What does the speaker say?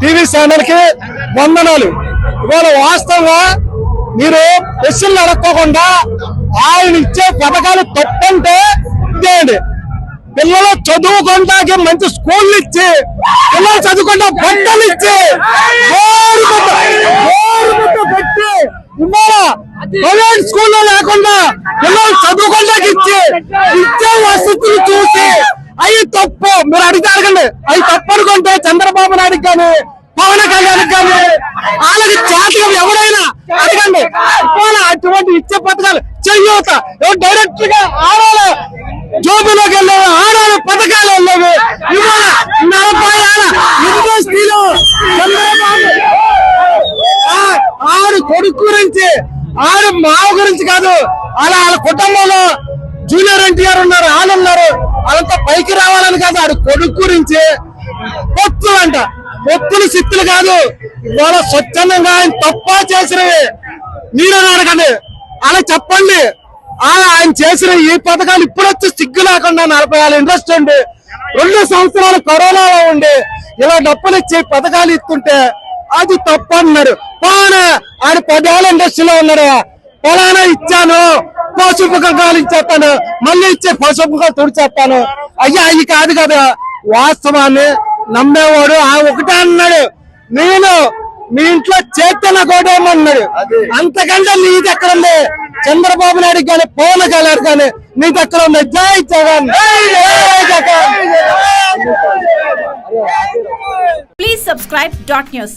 TV ఛానల్కి వందనాలు. ఇవాళ వాస్తవంగా మీరు ప్రశ్నలు అడక్కోకుండా ఆయన ఇచ్చే పథకాలు తప్పంటే ఇదేయండి పిల్లలు చదువుకుంటాకి మంచి స్కూల్ ఇచ్చి పిల్లలు చదువుకుంటా బట్టలు ఇచ్చి పెట్టి ప్రైవేట్ స్కూల్లో లేకుండా పిల్లలు చదువుకుంటాకి ఇచ్చి ఇచ్చే వసతులు చూసి అవి తప్పు. మీరు అడిగితే అడగండి అవి తప్పనుకుంటే చంద్రబాబు నాయుడు కానీ పవన్ కళ్యాణ్ కానీ వాళ్ళకి చేతిగా ఎవరైనా అడగండి. అటువంటి ఇచ్చే పథకాలు చెయ్యూత డైరెక్ట్గా ఆడాలి. జోబులోకి వెళ్ళేవి ఆడాలి పథకాలు వెళ్ళేవి ఇవాళ నలభై ఏళ్ళ ఇండస్ట్రీలో చంద్రబాబు ఆ- ఆడు కొడుకు గురించి ఆడు మావ గురించి కాదు అలా వాళ్ళ కుటుంబంలో జూనియర్ ఎన్టీఆర్ ఉన్నారు వాళ్ళు ఉన్నారు వాళ్ళంతా పైకి రావాలని కాదు ఆడు కొడుకు గురించి. పొత్తులు అంట. పొత్తులు సిత్తులు కాదు. ఇవాళ స్వచ్ఛందంగా ఆయన తప్ప చేసినవి. మీరే అడగండి. అలా చెప్పండి. ఆ ఆయన చేసిన ఈ పథకాలు ఇప్పుడు వచ్చి సిగ్గు లేకుండా నలభై ఆరు ఇంట్రెస్ట్ ఉండి రెండు సంవత్సరాలు కరోనాలో ఉండి ఇలా డబ్బులు ఇచ్చి పథకాలు ఇస్తుంటే అది తప్పు అన్నారు పోనా ఆయన పదేళ్ళ ఇండస్ట్రీలో ఉన్నారు పలానా ఇచ్చాను. కంకాలు ఇచ్చేస్తాను మళ్ళీ ఇచ్చే పసుపు కంకాలు తుడిచేస్తాను అయ్యా అవి కాదు కదా. వాస్తవాన్ని నమ్మేవాడు ఆ ఒకటే అన్నాడు. నేను మీ ఇంట్లో చేతన కోటేమన్నాడు అంతకంటే నీది ఎక్కడ ఉంది. చంద్రబాబు నాయుడు కానీ పవన్ కళ్యాణ్ కానీ నీది ఎక్కడ ఉంది. జై జగన్. జై Jagan. Please subscribe dot news.